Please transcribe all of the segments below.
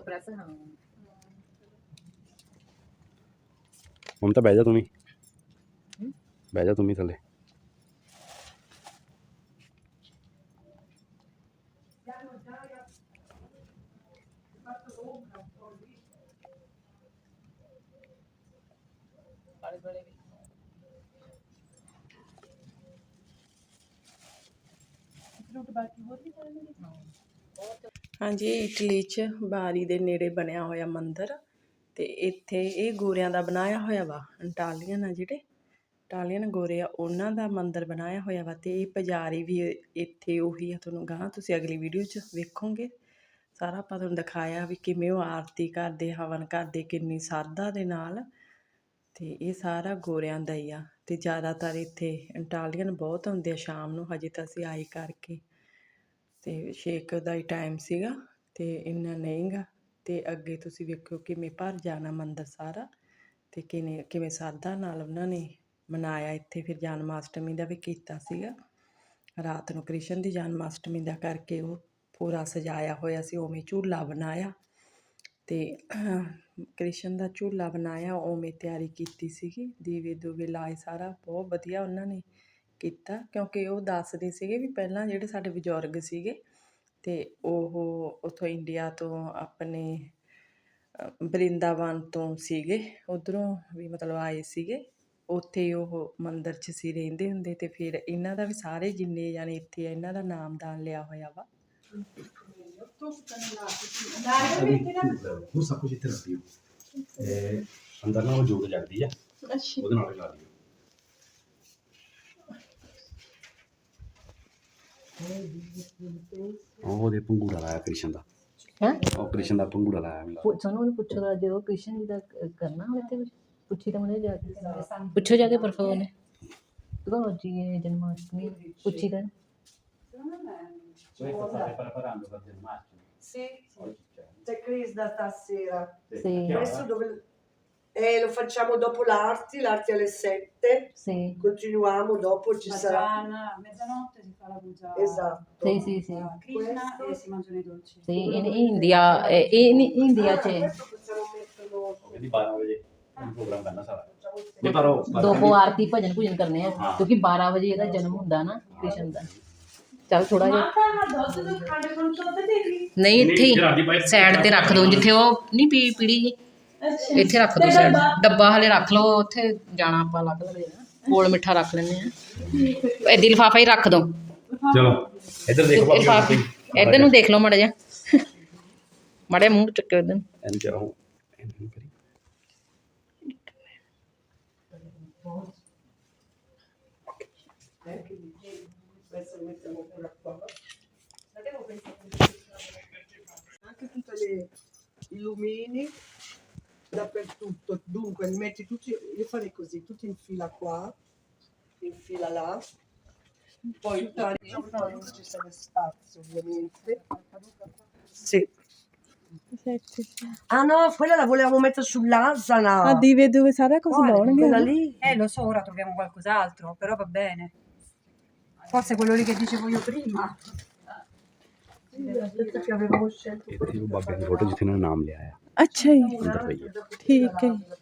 Press ਹਾਂ ਹੁਣ ਤਾਂ ਬਹਿ ਜਾ ਤੂੰ ਵੀ ਬਹਿ ਜਾ ਤੂੰ ਵੀ ਥੱਲੇ ਬੜੇ ਬੜੇ ਵੀ ਫਰੂਟ ਬਾਕੀ ਹੋਰ ਵੀ ਕਰਨਗੇ ਇਟਲੀ 'ਚ ਬਾਰੀ ਦੇ ਨੇੜੇ ਬਣਿਆ ਹੋਇਆ ਮੰਦਿਰ ਤੇ ਇੱਥੇ ਇਹ ਗੋਰਿਆਂ ਦਾ ਬਣਾਇਆ ਹੋਇਆ ਵਾ, ਇਟਾਲੀਅਨ ਆ ਜਿਹੜੇ, ਇਟਾਲੀਅਨ ਗੋਰੇ ਆ, ਉਹਨਾਂ ਦਾ ਮੰਦਿਰ ਬਣਾਇਆ ਹੋਇਆ ਵਾ ਤੇ ਇਹ ਪੁਜਾਰੀ ਵੀ ਇੱਥੇ ਉਹੀ ਆ, ਤੁਹਾਨੂੰ ਗਾਂ ਤੁਸੀਂ ਅਗਲੀ ਵੀਡੀਓ 'ਚ ਵੇਖੋਗੇ। ਸਾਰਾ ਆਪਾਂ ਤੁਹਾਨੂੰ ਦਿਖਾਇਆ ਵੀ ਕਿਵੇਂ ਉਹ ਆਰਤੀ ਕਰਦੇ, ਹਵਨ ਕਰਦੇ, ਕਿੰਨੀ ਸ਼ਰਧਾ ਦੇ ਨਾਲ ਤੇ ਇਹ ਸਾਰਾ ਗੋਰਿਆਂ ਦਾ ਹੀ ਆ ਤੇ ਜ਼ਿਆਦਾਤਰ ਇੱਥੇ ਇਟਾਲੀਅਨ ਬਹੁਤ ਹੁੰਦੇ ਆ, ਸ਼ਾਮ ਨੂੰ ਹਜੇ ਤਾਂ ਅਸੀਂ ਆਈ ਕਰਕੇ ਤੇ ਛੇਕ ਦਾ ਹੀ ਟਾਈਮ ਸੀਗਾ। ਅਤੇ ਇੰਨਾ ਨਹੀਂ ਗਾ ਅਤੇ ਅੱਗੇ ਤੁਸੀਂ ਵੇਖਿਓ ਕਿਵੇਂ ਭਰ ਜਾਣਾ ਮੰਦਰ ਸਾਰਾ ਅਤੇ ਕਿਵੇਂ ਕਿਵੇਂ ਸਾਦਾ ਨਾਲ ਉਹਨਾਂ ਨੇ ਮਨਾਇਆ। ਇੱਥੇ ਫਿਰ ਜਨਮ ਅਸ਼ਟਮੀ ਦਾ ਵੀ ਕੀਤਾ ਸੀਗਾ। ਰਾਤ ਨੂੰ ਕ੍ਰਿਸ਼ਨ ਦੀ ਜਨਮ ਅਸ਼ਟਮੀ ਦਾ ਕਰਕੇ ਉਹ ਪੂਰਾ ਸਜਾਇਆ ਹੋਇਆ ਸੀ, ਉਵੇਂ ਝੂਲਾ ਬਣਾਇਆ ਤੇ ਕ੍ਰਿਸ਼ਨ ਦਾ ਝੂਲਾ ਬਣਾਇਆ, ਉਵੇਂ ਤਿਆਰੀ ਕੀਤੀ ਸੀਗੀ। ਦੀਵੇ ਦੂਵੇ ਲਾਏ ਸਾਰਾ, ਬਹੁਤ ਵਧੀਆ ਉਹਨਾਂ ਨੇ ਕੀਤਾ ਕਿਉਂਕਿ ਉਹ ਦੱਸਦੇ ਸੀਗੇ ਵੀ ਪਹਿਲਾਂ ਜਿਹੜੇ ਸਾਡੇ ਬਜ਼ੁਰਗ ਸੀਗੇ ਤੇ ਉਹ ਉਥੋਂ ਇੰਡੀਆ ਤੋਂ ਆਪਣੇ ਅ, ਬਰਿੰਦਾਵਨ ਤੋਂ ਸੀਗੇ। ਉਧਰੋਂ ਵੀ ਮਤਲਬ ਆਏ ਸੀਗੇ। ਉੱਥੇ ਉਹ ਮੰਦਿਰ 'ਚ ਸੀ ਰਹਿੰਦੇ ਹੁੰਦੇ ਤੇ ਫਿਰ ਇਹਨਾਂ ਦਾ ਵੀ ਸਾਰੇ ਜਿੰਨੇ ਜਾਣੇ ਇੱਥੇ ਆ ਇਹਨਾਂ ਦਾ ਨਾਮਦਾਨ ਲਿਆ ਹੋਇਆ ਵਾ। ਉਹ ਸਭ ਕੁਝ ਇੱਥੇ ਰੱਖੀ ਹੋ ਅੰਦਰ ਨਾ ਉਹ ਜੋਤ ਜਗਦੀ ਆ। ਉਹਦੇ ਨਾਲ ਹੀ ਲਾ ਦਿਓ। ਉਹਦੇ ਪੰਗੂੜਾ ਲਾਇਆ ਕ੍ਰਿਸ਼ਨ ਦਾ। ਹੈ? ਉਹ ਕ੍ਰਿਸ਼ਨ ਦਾ ਪੰਗੂੜਾ ਲਾਇਆ ਮੈਨੂੰ ਸਾਨੂੰ ਉਹਨੂੰ ਪੁੱਛੋ ਤਾਂ ਜਦੋਂ ਕ੍ਰਿਸ਼ਨ ਜੀ ਦਾ ਕ- ਕਰਨਾ ਹੋਵੇ ਤੇ ਪੁੱਛੀ ਤਾਂ ਉਹਨੇ ਜਾ ਕੇ ਪੁੱਛੋ ਜਾ ਕੇ ਪਰਸੋਂ ਨੇ ਕਦੋਂ ਜੀ ਇਹ ਜਨਮਾਸ਼ਟਮੀ ਪੁੱਛੀ ਤਾਂ Sì, c'è Chris da stasera. sì Adesso dove... Eh, lo facciamo dopo l'Arti, l'Arti alle 7. sì Continuiamo, dopo ci sarà... Pagana, a mezzanotte si fa la puja. Esatto. sì sì sì a Krishna e si mangiano i dolci. sì in India eh, in India c'è Questo possiamo metterlo... ਕਹਿੰਦੀ 12 ਵਜੇ programme ਕਰਨਾ ਸਾਰਾ ਨਹੀਂ ਪਰ ਉਹ ਦੋਪੋ ਆਰਤੀ ਭਜਨ ਭੁਜਨ ਕਰਨੇ ਆ ਕਿਉਂਕਿ 12 ਵਜੇ ਇਹਦਾ ਜਨਮ ਹੁੰਦਾ ਨਾ ਕ੍ਰਿਸ਼ਨ ਦਾ ਚੱਲ ਥੋੜਾ ਜਿਹਾ ਨਹੀਂ ਇੱਥੇ ਹੀ ਸਾਈਡ ਤੇ ਰੱਖ ਦੋ ਜਿੱਥੇ ਉਹ ਨਹੀਂ ਪੀ ਪੀੜੀ ਜੀ ਇੱਥੇ ਰੱਖ ਦੋ ਸਾਈਡ। ਡੱਬਾ ਹਲੇ ਰੱਖ ਲਓ ਉੱਥੇ ਜਾਣਾ ਆਪਾਂ ਅਲੱਗ ਲੱਗ ਜਾਣਾ ਕੋਲ ਮਿੱਠਾ ਰੱਖ ਲੈਂਦੇ ਆ ਐਦੀ ਲਿਫਾਫਾ ਹੀ ਰੱਖ ਦੋ। ਚਲੋ ਇੱਧਰ ਦੇਖੋ ਲਿਫਾਫੇ। ਇੱਧਰ ਨੂੰ ਦੇਖ ਲਓ ਮੜਾ ਜਾ ਮੜੇ ਮੂੰਹ ਚੱਕੇ ਇੱਧਰ ਚਾਹੋ ਇਹਨੂੰ ਕਰੀ। Questo dappertutto. Dunque, li metti tutti, io farei così, tutti in fila qua, in fila là, poi il pari no, non ci sarà spazio ovviamente. Sì. Ah no, quella la volevamo mettere sull'asana. Ah, devi dove sarà così Quale? Quella lì. Eh, lo so, ora troviamo qualcos'altro, però va bene. Forse quello lì che dicevo io prima. Sì, che avevo scelto. Ti ruba bene, vorrei tenere un'amlia, eh. ਅੱਛਾ ਜੀ ਅੰਦਰ ਪਈ ਆ ਠੀਕ ਹੈ ਜੀ।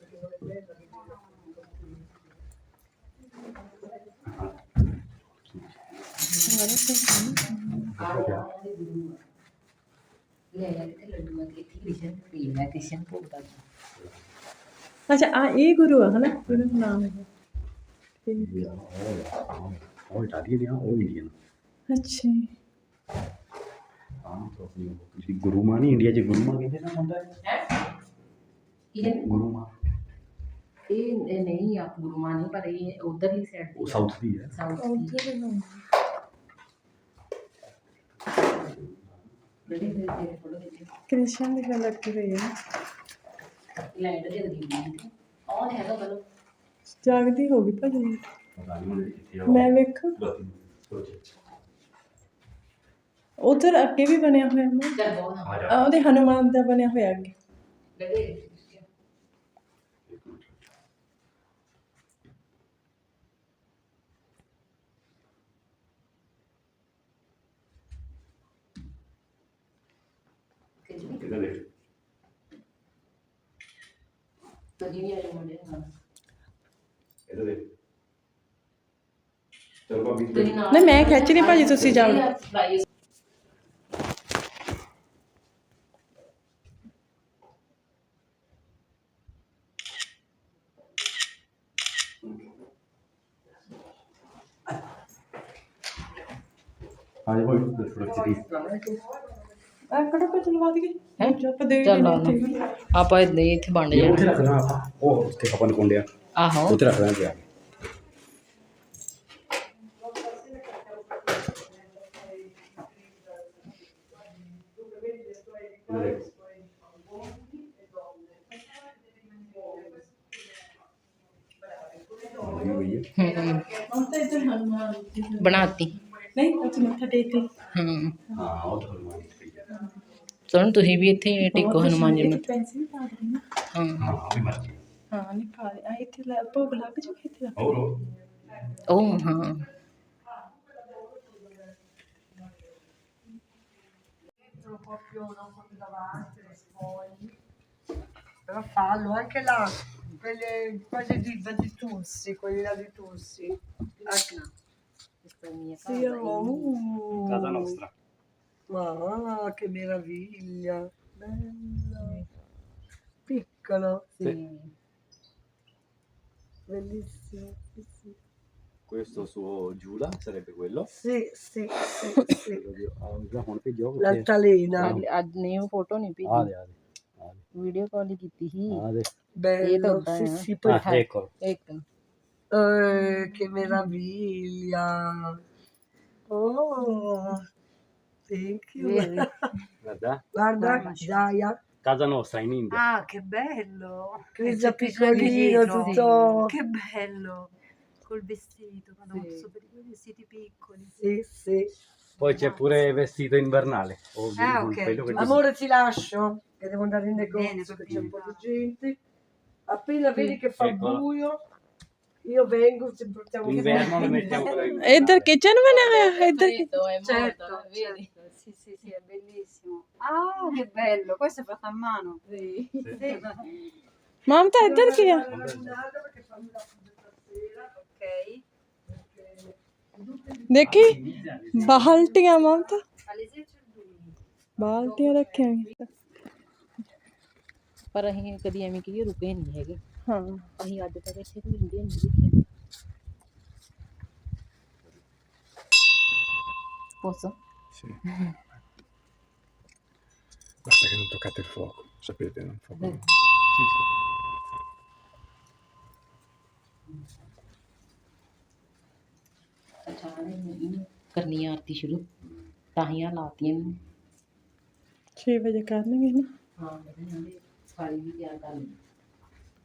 ਅੱਛਾ ਆ ਇਹ ਗੁਰੂ ਆ ਹਨਾ ਇਹਨਾਂ ਦਾ ਨਾਮ ਹੈ ਠੀਕ ਉਹ ਇਟਾਲੀਅਨ ਦੀ ਆ ਉਹ ਇੰਡੀਅਨ ਅੱਛਾ ਜੀ। ਹਾਂ ਤੁਸੀਂ ਗੁਰੂ ਮਾਂ ਨਹੀਂ ਇੰਡੀਆ 'ਚ ਗੁਰੂ ਮਾਂ ਕਹਿੰਦੇ ਨਾ ਹੁੰਦਾ ਹੈ ਗੁਰੂ ਮਾਂ ਇਹ ਇਹ ਨਹੀਂ ਆ ਗੁਰੂਆਂ ਨਹੀਂ ਪਰ ਇਹ ਉਧਰਲੀ ਸਾਈਡ ਉਹ ਸਾਊਥ ਦੀ ਹੈ ਸਾਊਥ ਦੀ ਬੜੀ ਦੇ ਦੇ ਫੋਟੋ ਦੇ ਕ੍ਰਿਸ਼ਨ ਦੀ ਗੱਲ ਰੱਖੀ ਹੋਈ ਹੈ ਲੈਂਡ ਦੇ ਦੀ ਆਨ ਹੈਗਾ ਬਲੋ ਜਾਗਦੀ ਹੋ ਉਧਰ ਅੱਗੇ ਵੀ ਬਣਿਆ ਹੋਇਆ ਮੈਂ ਚੱਲ ਬਹੁਤ ਆ ਜਾ। ਉਹਦੇ ਹਨੂਮਾਨ ਦਾ ਬਣਿਆ ਹੋਇਆ ਅੱਗੇ। ਲੱਗੇ ਇਹਦਾ ਦੇਖ ਤਾਂ ਜਿਵੇਂ ਆਇਆ ਮੁੰਡੇ ਨਾਲ। ਇਹਦਾ ਦੇਖ। ਚਲੋ ਭਾਬੀ ਤੇਰੀ ਨਾਲ ਨਹੀਂ ਮੈਂ ਖਿੱਚ ਰਹੀ ਭਾਜੀ ਤੁਸੀਂ ਜਾਓ। ਹਾਂ ਜੀ ਭਾਬੀ ਸੁਰੱਖਿਤ ਦੀ ਆ ਕੜਾ ਪੇ ਚਲਵਾ ਦਈਏ? ਹੈਂ? ਆਪਾਂ ਦੇ ਚੱਲ ਆ ਆਪਾਂ ਏਦਾਂ ਹੀ ਇੱਥੇ ਬਣ ਇਹ ਉੱਥੇ ਜਾਣਾ ਰੱਖਣਾ ਆਪਾਂ। ਉਹ ਉੱਥੇ ਆਪਾਂ ਨੂੰ ਕੁੰਡਿਆ। ਆਹੋ। ਉੱਥੇ ਰੱਖ ਦਾਂਗੇ ਆ ਹਮ, ਬਣਾਤੀ। ਨਹੀਂ ਉੱਥੇ ਮੱਥਾ ਟੇਕ ਲਈ ਹਮ ਹਾਂ ਉਹ ਤਾਂ ਹਨੂੰਮਾਨ ਜੀ ਦੀ ਹੈ। ਸੁਣ ਤੁਸੀਂ ਵੀ ਇੱਥੇ ਟਿਕੋ ਹਨੂਮਾਨ ਜੀ ਨੂੰ। ਪੈਸੇ ਵੀ ਪਾ ਦੇਣੇ ਹਾਂ। ਹਾਂ ਉਹ ਵੀ ਮਰਜ਼ੀ ਹਾਂ ਨਹੀਂ ਪਾ ਦੇ। ਆ ਇੱਥੇ ਲੈ- ਭੋਗ ਲੱਗ ਜੂ ਇੱਥੇ ਲੱਗ ਹੋਰ ਉਹ ਹਾਂ। Però fallo anche là, quelle, quelle di, di Tussi, quelli là di Tussi. Ecco. Sì, oh, casa nostra Ma che meraviglia, bello. Piccolo, bellissimo. Sì, sì, questo suo Giuda sarebbe quello sì, sì, sì, sì. ਉਹਦਾ ਹੁਣ ਭੇਜੋ L'altalena, ਅੱਜ- ਅੱਜ ਨਹੀਂ ਉਹ photo ਨਹੀਂ ਆ ਭੇਜੀ ਦੇ ਆ ਦੇ ਆ ਦੇ ਵੀਡੀਓ ਕਾਲ ਹੀ ਕੀਤੀ ਸੀ ਆ ਦੇ bello, da, sì, eh. sì, poi ah ecco ਇੱਕ Eh, che meraviglia! Oh, thank you. Vedi? guarda Guarda, Gaia, casa nostra in India Ah, che bello! Grigio piccolino, tutto... Che bello! Col vestito, madonna, Sì. so per quei vestiti piccoli. Sì, sì. poi c'è pure vestito invernale o Ah, ok. quello che Amore, ti lascio, che devo andare in Bene, negozio, che c'è un po' di gente. Appena vedi che fa Eccola. buio, io vengo, ci portiamo l'inverno lo mettiamo però in ਇੱਧਰ kitchen ਬਣਿਆ ਹੋਇਆ ਇੱਧਰ Certo, certo. Sì, sì, sì, è bellissimo. Ah, che bello! Questo è fatto a mano. Sì. ਮਮਤਾ ਇੱਧਰ ਕੀ ਆ perché fammi la foto stasera. Ok. ਦੇਖੀ ਬਾਲਟੀਆਂ ਮਮਤਾ Alle 6 c'è il buio. ਬਾਲਟੀਆਂ ਰੱਖੀਆਂ। ਪਰ ਅਸੀਂ ਕਦੀ ਐਵੇਂ ਰੁਕੇ ਨਹੀਂ ਹੈਗੇ ਹਾਂ ਅਸੀਂ ਅੱਜ ਤੱਕ ਇੱਥੇ ਕੋਈ ਇੰਡੀਅਨ ਨਹੀਂ ਦੇਖਿਆ ਪੁੱਛ Sì. Basta che non toccate il fuoco, sapete, non fa bene. Sì, sì. ਅੱਛਾ ਇਹਨੂੰ ਕਰਨੀ ਆ ਆਰਤੀ ਸ਼ੁਰੂ ਤਾਹੀਆਂ ਲਾਤੀਆਂ ਨੇ 6 ਵਜੇ ਕਰਨਗੇ ਨਾ ਹਾਂ ਕਹਿੰਦੇ ਸਾਰੀ ਵੀ ਤਿਆਰ ਕਰ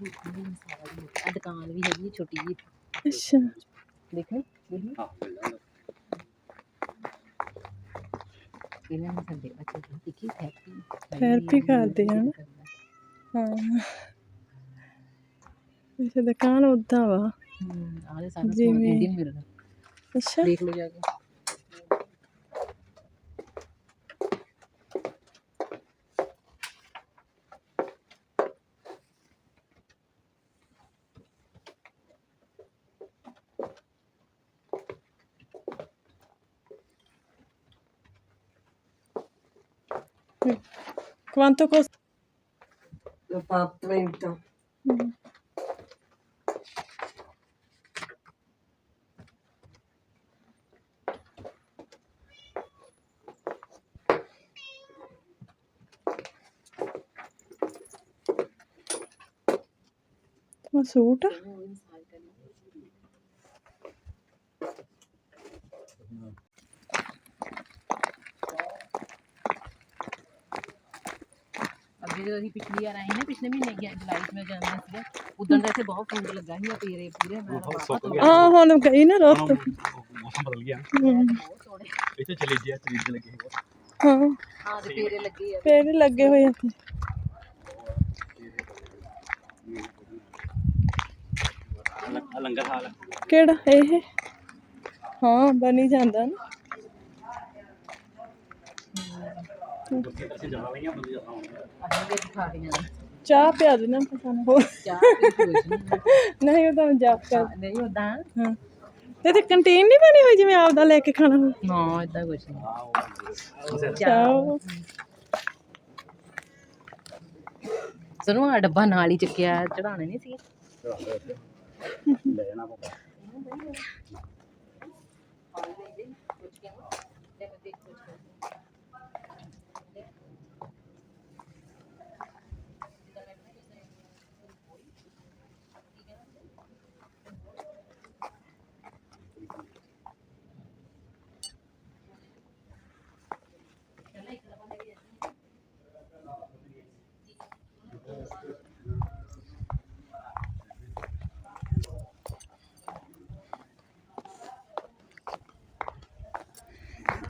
ਆ ਦੁਕਾਨ ਵੀ ਹੈਗੀ ਛੋਟੀ ਜਿਹੀ। ਅੱਛਾ। Ah, bella. ਇਹਨਾਂ ਨੇ ਸਾਡੇ ਅੱਛਾ ਜੀ ਦੇਖੀ ਥੈਰੇਪੀ Therapy ਕਰਦੇ ਆ ਨਾ। ਹਾਂ। ਇਹ ਦੁਕਾਨ ਉਦਾਂ ਵਾ। ਆਲੇ ਸਾਡਾ ਸਮਾਨ ਜਿਵੇਂ- ਅੱਛਾ। ਦੇਖ ਲਓ ਜਾ ਕੇ। Quanto costa Lo fa a 30. ਉਹ ਸੂਟ ਆ? ਅੱਗੇ ਜਦੋਂ ਅਸੀਂ ਪਿਛਲੀ ਵਾਰ ਆਏ ਨਾ ਪਿਛਲੇ ਮਹੀਨੇ ਗਿਆ ਜੁਲਾਈ 'ਚ ਮੈਂ ਜਾਂਦਾ ਸੀਗਾ। ਉਦੋਂ ਦਾ ਇੱਥੇ ਬਹੁਤ ਫਰੂਟ ਲੱਗਾ ਸੀ ਤੇਰੇ ਪੂਰੇ ਮੈਂ ਉਹ ਸੁੱਕ ਗਿਆ। ਹਾਂ ਹੁਣ ਗਈ ਨਾ ਰੁੱਤ ਮੌਸਮ ਬਦਲ ਗਿਆ। ਹਮ, ਇੱਥੇ ਚਲੇ ਗਿਆ ਚਲੇ ਲੱਗੇ ਹਾਂ। ਹਾਂ ਤੇ ਤੇਰੇ ਲੱਗੇ ਆ। ਪੇੜ ਲੱਗੇ ਹੋਏ ਆ ਲੰਗਰ ਹਾਲ ਹੈ ਕਿਹੜਾ ਇਹ? ਹਾਂ ਬਣੀ ਜਾਂਦਾ ਨਾ। ਚਾਹ ਪਿਆ ਦੇ ਨਾ ਪਤਾ ਨਾ ਹੋਰ। ਚਾਹ ਪੀ ਕੇ ਕੁਛ ਨਹੀਂ ਨਹੀਂ ਉਹ ਤਾਂ ਜਾਪ ਕਰ ਨਹੀਂ ਉਦਾਂ ਹਾਂ। ਤੇ ਤੇ ਕੰਟੀਨ ਨਹੀਂ ਬਣੀ ਹੋਈ ਜਿਵੇਂ ਆਪਦਾ ਲੈ ਕੇ ਖਾਣਾ? ਨਾ ਇਦਾਂ ਕੁਛ ਨਹੀਂ ਚਾਹ। ਸੁਣੋ ਆ ਡੱਬਾ ਨਾਲ ਹੀ ਚੱਕਿਆ ਚੜਾਣੇ ਨਹੀਂ ਸੀ ਲੈ ਜਾਣਾ ਪਊਗਾ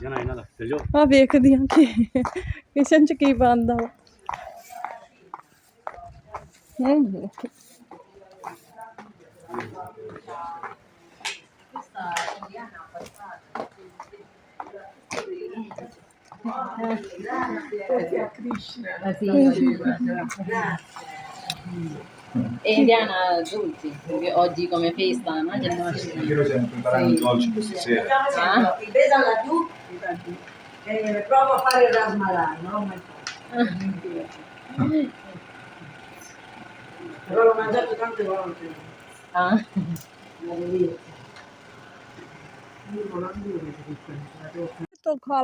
ਜਾਣਾ ਇਹਨਾਂ ਦਾ ਚਲ ਜਾਓ ਆ ਵੇਖਦੀ ਹਾਂ ਕਿ ਕਿਚਨ ਚ ਕੀ ਬਣਦਾ ਵਾ ਹੂੰ Indiana Dulce, perché oggi come festa, no? Jannashtami. Io stiamo preparando un dolce questa sera. Ah? Veda laggiù, eh, provo a fare il rasmalai, no? Mai fatto. Però l'ho mangiato tante volte, Ah? la delizia. Io non ho più la devo ਤੋਂ ਖਾ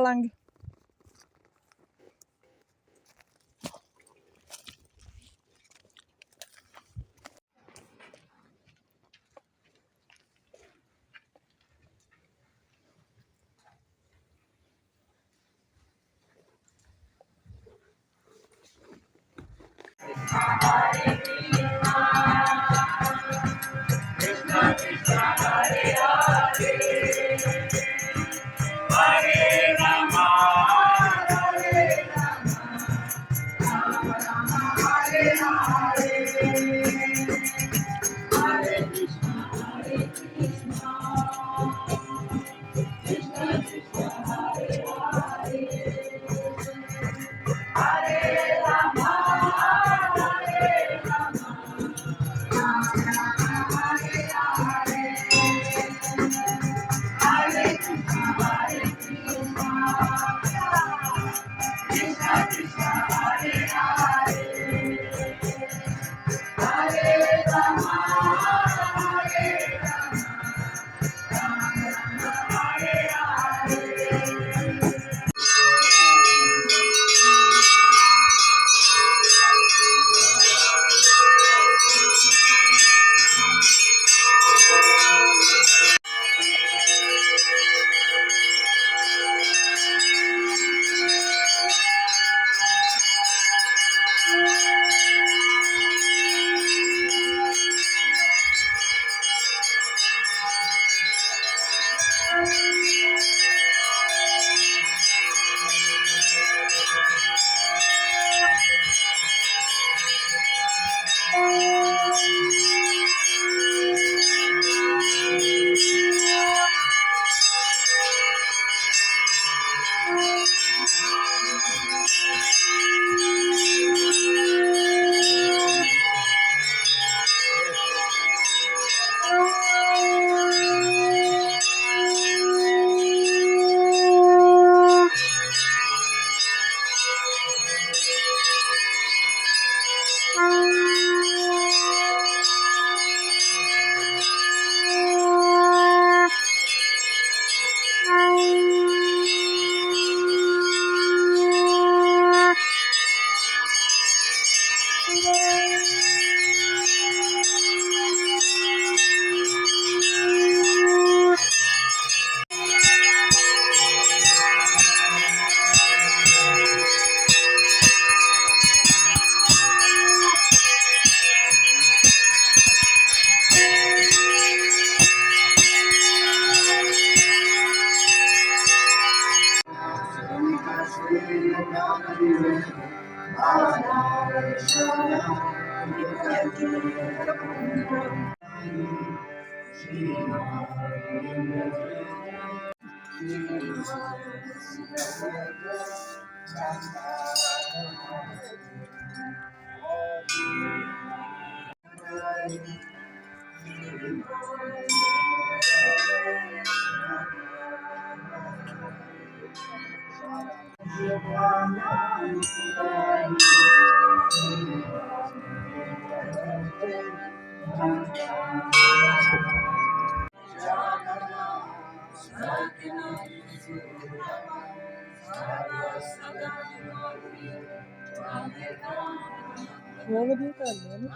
ਲਾਂਗੇ ਬਹੁਤ ਵਧੀਆ ਕਰਦੇ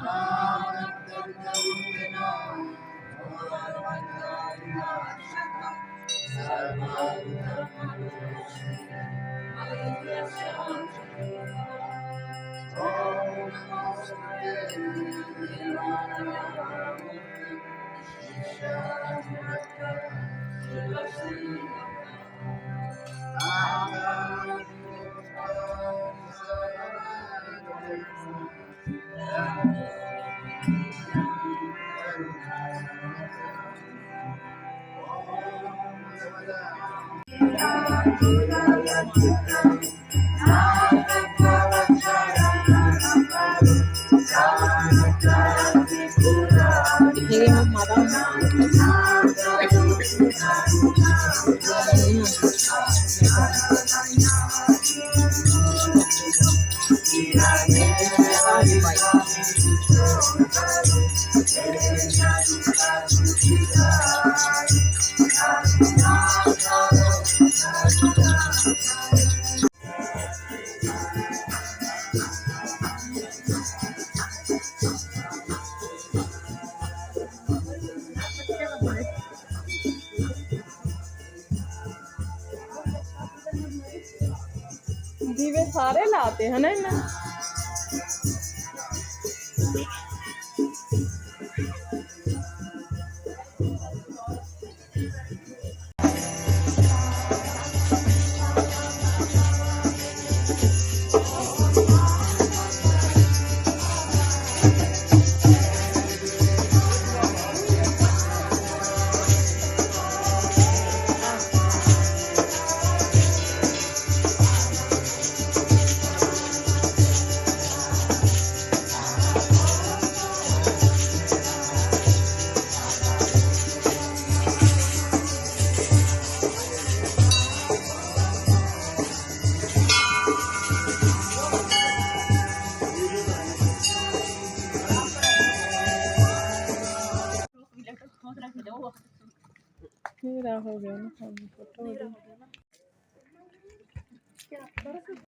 ਸਾਰੇ ਲਾਤੇ ਹਨਾ ਇਹਨਾਂ Iya, baru.